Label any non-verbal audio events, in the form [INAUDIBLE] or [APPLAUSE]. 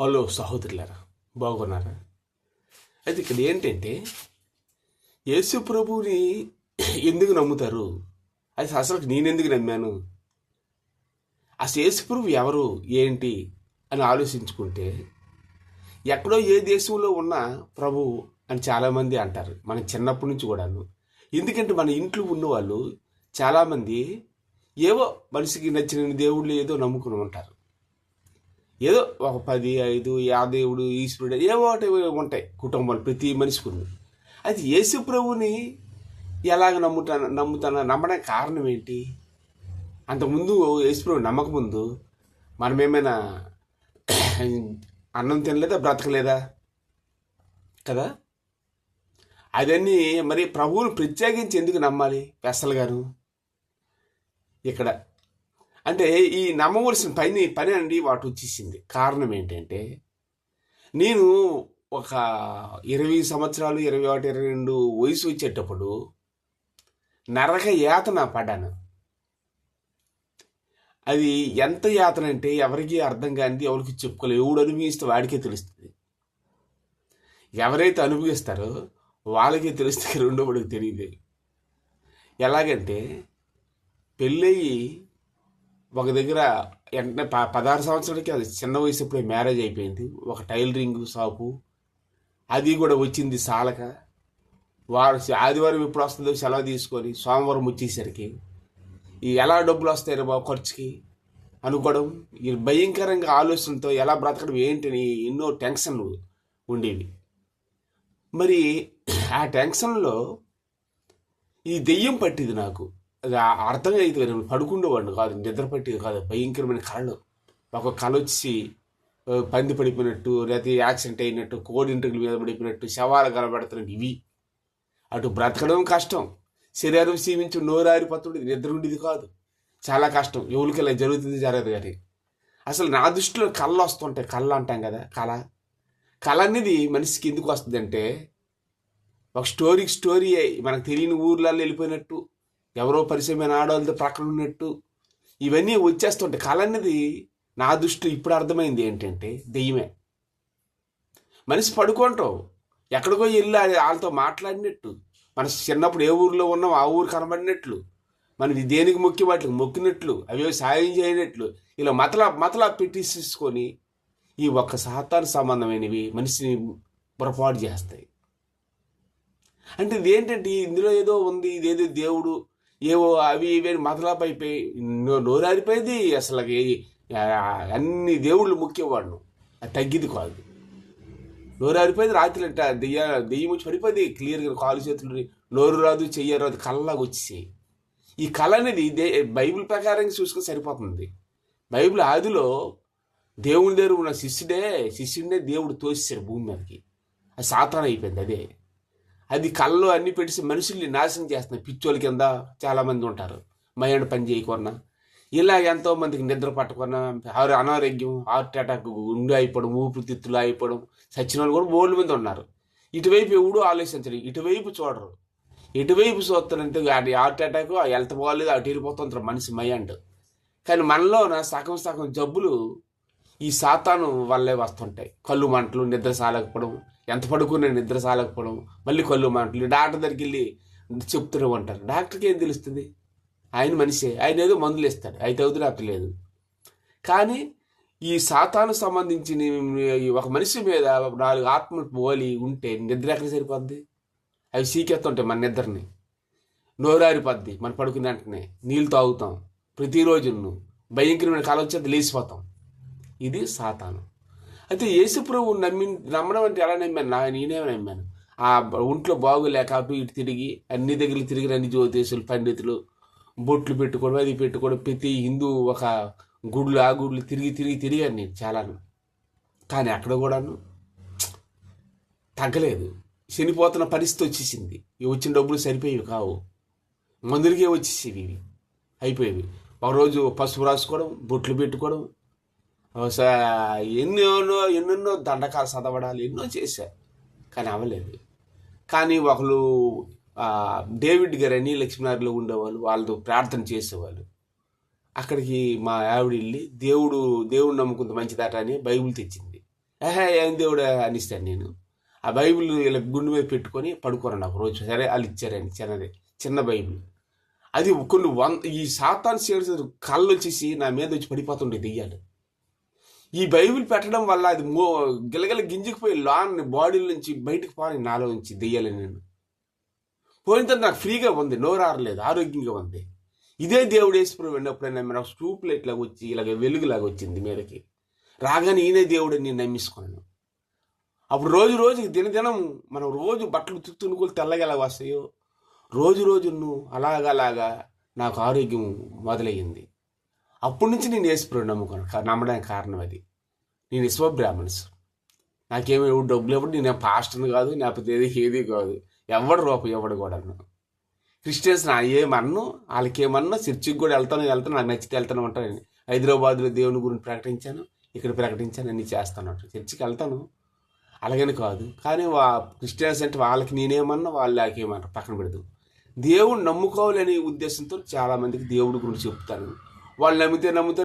Hello సహోదరులారా బాగున్నారా? అయితే ఇక్కడ ఏంటంటే యేసు ప్రభువుని ఎందుకు నమ్ముతారు? అది అసలు నేను ఎందుకు నమ్మాను? అసలు యేసు ప్రభు ఎవరు ఏంటి అని ఆలోచించుకుంటే ఎక్కడో ఏ దేశంలో ఉన్న ప్రభు అని చాలామంది అంటారు మన చిన్నప్పటి నుంచి కూడాను. ఎందుకంటే మన ఇంట్లో ఉన్నవాళ్ళు చాలామంది ఏవో మనిషికి నచ్చిన దేవుళ్ళు ఏదో నమ్ముకుని ఉంటారు. ఏదో ఒక పది ఐదు యా దేవుడు ఈశ్వరుడు ఏవో ఒకటి ఉంటాయి కుటుంబాలు ప్రతి మనిషికి. ఉంది అది యేసు ప్రభుని ఎలాగ నమ్ముతా నమ్ముతాను నమ్మడానికి కారణం ఏంటి? అంతకుముందు యేసుప్రభు నమ్మకముందు మనమేమైనా [CLEARS THROAT] అన్నం తినలేదా బ్రతకలేదా? కదా? అదన్నీ మరి ప్రభువుని ప్రత్యేకించి ఎందుకు నమ్మాలి? పెసలు గారు ఇక్కడ అంటే ఈ నమ్మవలసిన పని పని అండి వాటి వచ్చేసింది. కారణం ఏంటంటే నేను ఒక ఇరవై సంవత్సరాలు ఇరవై ఒకటి ఇరవై రెండు వయసు వచ్చేటప్పుడు నరక యాతన పడ్డాను. అది ఎంత యాతన అంటే ఎవరికి అర్థం కానిది ఎవరికి చెప్పుకోలేదు ఎవడు అనుభవిస్తే వాడికే తెలుస్తుంది. ఎవరైతే అనుభవిస్తారో వాళ్ళకే తెలుస్తుంది రెండో వాడికి తెలియదు. ఎలాగంటే పెళ్ళయి ఒక దగ్గర వెంటనే ప పదహారు సంవత్సరాలకి అది చిన్న వయసు ఇప్పుడే మ్యారేజ్ అయిపోయింది. ఒక టైలరింగ్ షాపు. అది కూడా వచ్చింది సాలక. వారు ఆదివారం ఎప్పుడు వస్తుందో సెలవు తీసుకొని సోమవారం వచ్చేసరికి ఈ ఎలా డబ్బులు వస్తాయి బాబు ఖర్చుకి అనుకోవడం. ఈ భయంకరంగా ఆలోచనతో ఎలా బ్రతకడం ఏంటని ఎన్నో టెన్షన్లు ఉండేవి. మరి ఆ టెన్షన్లో ఈ దెయ్యం పట్టింది నాకు. అది ఆ- అర్థం అయితే పడుకుండేవాడిని కాదు నిద్ర పట్టేది కాదు. భయంకరమైన కళ్ళు ఒక కళ వచ్చి పంది పడిపోయినట్టు లేకపోతే యాక్సిడెంట్ అయినట్టు కోడింటికి మీద పడిపోయినట్టు శవాలు కలబడుతున్నట్టు ఇవి. అటు బ్రతకడం కష్టం. శరీరం సీమించి నోరారిపోతుండేది నిద్ర ఉండేది కాదు. చాలా కష్టం. ఎవరికి ఇలా జరుగుతుంది జరగదు కానీ. అసలు నా దృష్టిలో కళ్ళు వస్తుంటాయి. కళ్ళు అంటాం కదా కళ. కళ అనేది మనిషికి ఎందుకు వస్తుందంటే ఒక స్టోరీ స్టోరీ మనకు తెలియని ఊర్లలో వెళ్ళిపోయినట్టు ఎవరో పరిచయమైన ఆడవాళ్ళతో ప్రక్కన ఉన్నట్టు ఇవన్నీ వచ్చేస్తుంటాయి. కళ అనేది నా దృష్టి ఇప్పుడు అర్థమైంది ఏంటంటే దెయ్యమే. మనిషి పడుకుంటాం. ఎక్కడికో వెళ్ళి వాళ్ళతో మాట్లాడినట్టు. మన చిన్నప్పుడు ఏ ఊరిలో ఉన్నాం ఆ ఊరు కనబడినట్లు. మనం దేనికి మొక్కి వాటికి మొక్కినట్లు. అవి సాయం చేయనట్లు. ఇలా మతలా మతలా పెట్టిసుకొని ఈ ఒక్క సాతాను సంబంధమైనవి మనిషిని పొరపాటు చేస్తాయి. అంటే ఇది ఏంటంటే ఇందులో ఏదో ఉంది ఇదేదో దేవుడు ఏవో అవి ఇవి అని మతలాపు అయిపోయి నో- నోరారిపోయింది. అసలు అన్ని దేవుళ్ళు ముఖ్యవాడు అది తగ్గింది కాదు. నోరారిపోయింది రాత్రి అంట. దెయ్య దెయ్యం వచ్చి పడిపోయింది. క్లియర్గా కాలు చేతులు నోరు రాదు చెయ్య రాదు కళ్ళలాగా వచ్చేసాయి. ఈ కళ అనేది దే బైబిల్ ప్రకారం చూసుకొని సరిపోతుంది. బైబిల్ ఆదిలో దేవుని దగ్గర ఉన్న శిష్యుడే శిష్యుడినే దేవుడు తోసేశాడు భూమి మీదకి. అది సాతానం అయిపోయింది అదే. అది కళ్ళలో అన్ని పెట్టి మనుషుల్ని నాశనం చేస్తున్నాయి పిచ్చోళ్ళ కింద చాలామంది ఉంటారు. మైండ్ పని చేయకుండా ఇలా ఎంతో మందికి నిద్ర పట్టకుండా ఆరో- అనారోగ్యం హార్ట్ అటాక్ గుండె అయిపోవడం ఊపిరితిత్తులు అయిపోవడం సచిన వాళ్ళు కూడా బోల్డ్ మంది ఉన్నారు. ఇటువైపు ఎవడు ఆలోచించరు ఇటువైపు చూడరు. ఎటువైపు చూస్తానంటే అది హార్ట్ అటాక్ హెల్త్ బాగాలేదు అటు వెళ్ళిపోతుంటారు మనిషి మైండ్. కానీ మనలోన సగం సగం జబ్బులు ఈ సాతాను వల్లే వస్తుంటాయి. కళ్ళు మంటలు నిద్ర సాలకపోవడం ఎంత పడుకున్నా నిద్ర సాలకపోవడం మళ్ళీ కళ్ళు మాటలు డాక్టర్ దగ్గరికి వెళ్ళి చెప్తూనే ఉంటారు డాక్టర్కి ఏం తెలుస్తుంది? ఆయన మనిషే ఆయన ఏదో మందులు ఇస్తాడు అయితే అవుతున్నట్టు లేదు కానీ ఈ సాతాను సంబంధించిన ఈ ఒక మనిషి మీద నాలుగు ఆత్మలు పోలి ఉంటే నిద్ర ఎక్కడ సరిపోద్ది? అవి సీకెత్తుంటాయి మన నిద్రని. నోరారిపోద్ది మనం పడుకున్న వెంటనే నీళ్ళు తాగుతాం. ప్రతిరోజు భయంకరమైన కాలం వచ్చేది లేచిపోతాం. ఇది సాతాను. అయితే యేసుప్రభు నమ్మి నమ్మడం అంటే ఎలా నమ్మాను? నా నేనే నమ్మాను. ఆ ఒంట్లో బాగులేక అటు ఇటు తిరిగి అన్ని దగ్గర తిరిగి అన్ని జ్యోతిషులు పండితులు బొట్లు పెట్టుకోవడం అది పెట్టుకోవడం ప్రతి హిందూ ఒక గుడ్లు ఆ గుడ్లు తిరిగి తిరిగి తిరిగాను నేను చాలాను. కానీ అక్కడ కూడాను తగ్గలేదు. చనిపోతున్న పరిస్థితి వచ్చేసింది. ఇవి వచ్చిన డబ్బులు సరిపోయేవి కావు. మందులకే వచ్చేసేవి ఇవి. అయిపోయేవి. ఒకరోజు పసుపు రాసుకోవడం బొట్లు పెట్టుకోవడం స- ఎన్నెన్నో ఎన్నెన్నో దండకాలు చదవడాలు ఎన్నో చేశారు కానీ అవ్వలేదు. కానీ ఒకరు డేవిడ్ గారని లక్ష్మీనగర్లో ఉండేవాళ్ళు వాళ్ళతో ప్రార్థన చేసేవాళ్ళు. అక్కడికి మా ఆవిడ వెళ్ళి దేవుడు దేవుడు నమ్ముకుంత మంచిదట అని బైబిల్ తెచ్చింది. ఏహే ఏం దేవుడు అనిస్తాను నేను. ఆ బైబిల్ ఇలా గుండె మీద పెట్టుకొని పడుకోరండి ఒక రోజు. సరే వాళ్ళు ఇచ్చారని చిన్నది చిన్న బైబిల్. అది కొన్ని వంద ఈ సాతాన్ సీడ్స్ కళ్ళు వచ్చేసి నా మీద వచ్చి పడిపోతుండే దెయ్యాలు. ఈ బైబిల్ పెట్టడం వల్ల అది మో గిలగిల గింజుకుపోయి లాన్ బాడీల నుంచి బయటకు పోని నాలో నుంచి దెయ్యాలి నేను పోయిన తర్వాత నాకు ఫ్రీగా ఉంది నోరారలేదు ఆరోగ్యంగా ఉంది. ఇదే దేవుడు వేసుకుని వెళ్ళినప్పుడైనా మీరు స్టూప్ లైట్ లాగా వచ్చి ఇలాగ వెలుగులాగా వచ్చింది మీదకి. రాగానే ఈయనే దేవుడు నేను నమ్మించుకున్నాను. అప్పుడు రోజు రోజుకి దినదినం మనం రోజు బట్టలు తుత్తునుకులు తెల్లగా ఎలా వస్తాయో రోజు రోజు నువ్వు అలాగలాగా నాకు ఆరోగ్యం మొదలయ్యింది. అప్పటి నుంచి నేను వేసుకుని నమ్ముకున్నాను. నమ్మడానికి కారణం అది. నేను ఇస్వ బ్రాహ్మణ్స్ నాకేమీ డబ్బులు ఇవ్వడు నేను పాస్టర్ని కాదు లేకపోతే ఏది ఏది కాదు. ఎవడు రూపం ఎవడు కూడా క్రిస్టియన్స్ నా ఏమన్ను వాళ్ళకేమన్నా చర్చికి కూడా వెళ్తాను వెళ్తాను నాకు నచ్చితే వెళ్తాను ఉంటాను హైదరాబాద్లో దేవుని గురించి ప్రకటించాను ఇక్కడ ప్రకటించాను అన్ని చేస్తాను అంటారు. చర్చికి వెళ్తాను. అలాగని కాదు. కానీ వా క్రిస్టియన్స్ అంటే వాళ్ళకి నేనేమన్నా వాళ్ళు నాకేమన్నారు పక్కన పెడదు. దేవుడు నమ్ముకోవాలనే ఉద్దేశంతో చాలామందికి దేవుడి గురించి చెప్తాను. వాళ్ళు నమ్మితే నమ్ముతారు